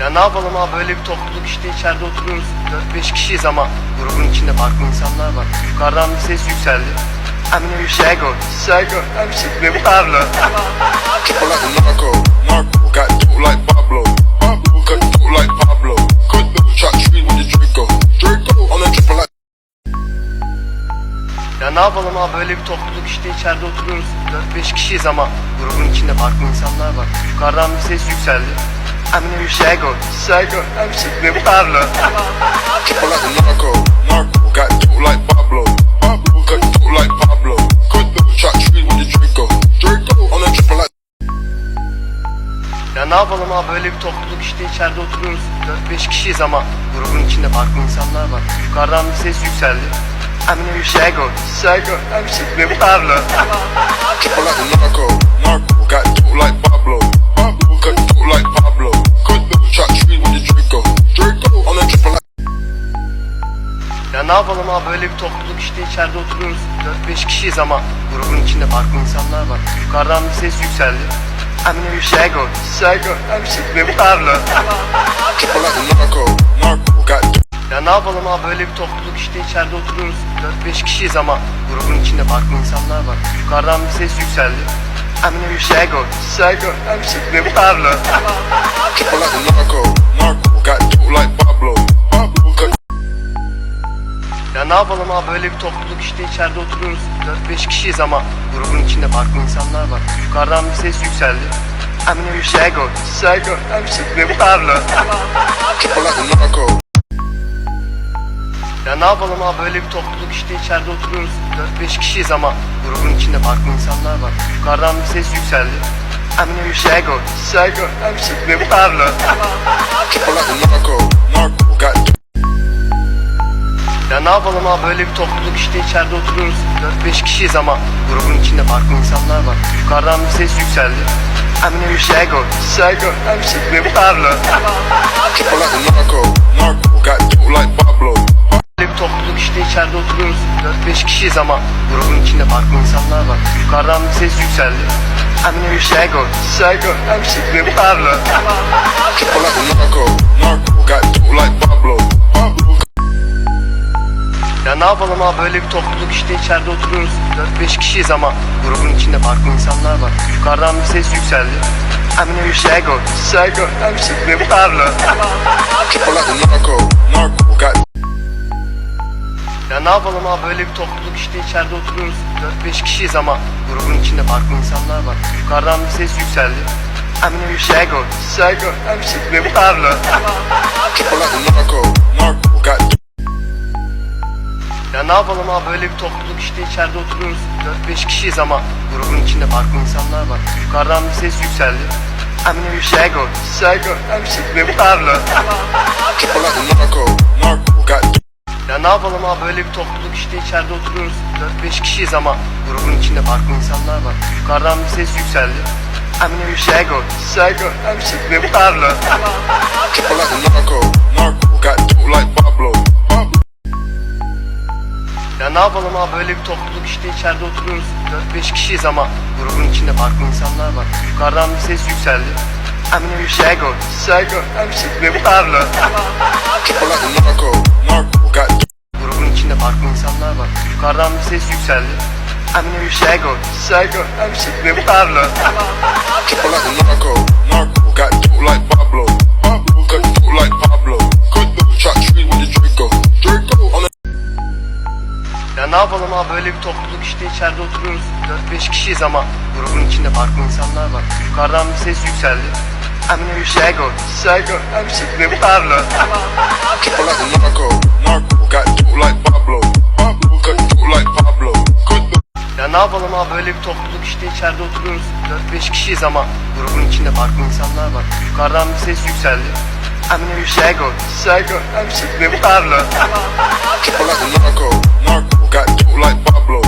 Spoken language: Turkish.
Ya ne yapalım abi böyle bir topluluk işte içeride oturuyoruz. 4-5 kişiyiz ama grubun içinde farklı insanlar var. Yukarıdan bir ses yükseldi. Eminem Şego, Şego, Emşikli Pablo. Triple like a narco, narco. Got dope like Pablo, Pablo. Cut dope like Pablo, cut dope. Shot tree with the Draco, Draco. On a triple like. Ya ne yapalım abi böyle bir topluluk işte içeride oturuyoruz. 4-5 kişiyiz ama grubun içinde farklı insanlar var. Yukarıdan bir ses yükseldi. Eminem Şego, Şego, Emşikli Pablo. Triple like a narco, narco. Got dope like Pablo, Pablo. Cut dope like Pablo, cut dope. Shot tree with the Draco, Draco. On a triple like. Ya ne yapalım abi böyle bir topluluk işte içeride oturuyoruz. 4-5 kişiyiz ama grubun içinde farklı insanlar var. Yukarıdan bir ses yükseldi. Eminem Şego, Şego, Emşikli Pablo. Triple like a narco, narco. Got dope like Pablo, Pablo. Cut dope like Pablo, ne yapalım abi böyle bir topluluk işte içeride oturuyoruz. 4-5 kişiyiz ama grubun içinde farklı insanlar var. Yukarıdan bir ses yükseldi. Pablo. Triple like a narco, narco. Got dope. Ya ne yapalım abi böyle bir topluluk işte içeride oturuyoruz. 4-5 kişiyiz ama grubun içinde farklı insanlar var. Yukarıdan bir ses yükseldi. Eminem Şego, Şego, Emşikli Pablo. Triple like narco, narco. Like Pablo, Pablo. Ya ne yapalım abi böyle bir topluluk işte içeride oturuyoruz. 4-5 kişiyiz ama grubun içinde farklı insanlar var. Yukarıdan bir ses yükseldi. Eminem Şego, Şego, Emşikli Pablo. triple like a narco, Ya ne yapalım abi böyle bir topluluk işte içeride oturuyoruz. 4-5 kişiyiz ama grubun içinde farklı insanlar var. Yukarıdan bir ses yükseldi. Eminem Şego, Şego, Emşikli Pablo. Ne yapalım abi böyle bir topluluk işte içeride oturuyoruz. 4-5 kişiyiz ama grubun içinde farklı insanlar var. Yukarıdan bir ses yükseldi. Eminem Pablo. narco. Got dope like Pablo, Böyle bir topluluk işte içeride oturuyoruz. 4-5 kişiyiz ama grubun içinde farklı insanlar var. Yukarıdan bir ses yükseldi. Eminem Şego, Şego, Emşikli Pablo. triple like Ya ne yapalım abi böyle bir topluluk işte içeride oturuyoruz. 4-5 kişiyiz ama grubun içinde farklı insanlar var. Yukarıdan bir ses yükseldi. Eminem Şego, Şego, Emşikli Pablo. triple like a narco, narco. Got Ya ne yapalım abi böyle bir topluluk işte içeride oturuyoruz. 4-5 kişiyiz ama grubun içinde farklı insanlar var. Yukarıdan bir ses yükseldi. Eminem Şego, Şego, Emşikli Pablo. triple like ne yapalım abi böyle bir topluluk işte içeride oturuyoruz. 4-5 kişiyiz ama grubun içinde farklı insanlar var. Yukarıdan bir ses yükseldi. Eminem Şego, Şego, Emşikli Pablo. triple like a narco, narco. Got dope. Ya ne yapalım abi böyle bir topluluk işte içeride oturuyoruz. 4-5 kişiyiz ama grubun içinde farklı insanlar var. Yukarıdan bir ses yükseldi. Eminem Şego, Şego, Emşikli Pablo. triple like a. Got like Ya ne yapalım abi böyle bir topluluk işte içeride oturuyoruz. 4-5 kişiyiz ama grubun içinde farklı insanlar var. Yukarıdan bir ses yükseldi. Eminem Şego, Şego, Emşikli Pablo. triple like a narco, narco. Got. Grubun içinde farklı insanlar var. Yukarıdan bir ses yükseldi. Eminem Şego, Şego, Emşikli Pablo. triple like a narco, narco. Got like ne yapalım abi böyle bir topluluk işte içeride oturuyoruz. 4-5 kişiyiz ama grubun içinde farklı insanlar var. Yukarıdan bir ses yükseldi. Pablo. like a narco. Got dope like Pablo, like. Ya ne yapalım abi böyle bir topluluk işte içeride oturuyoruz. 4-5 kişiyiz ama grubun içinde farklı insanlar var. Yukarıdan bir ses yükseldi. Eminem Şego, Şego, Emşikli Pablo. triple like a narco, narco. Got dope like Pablo,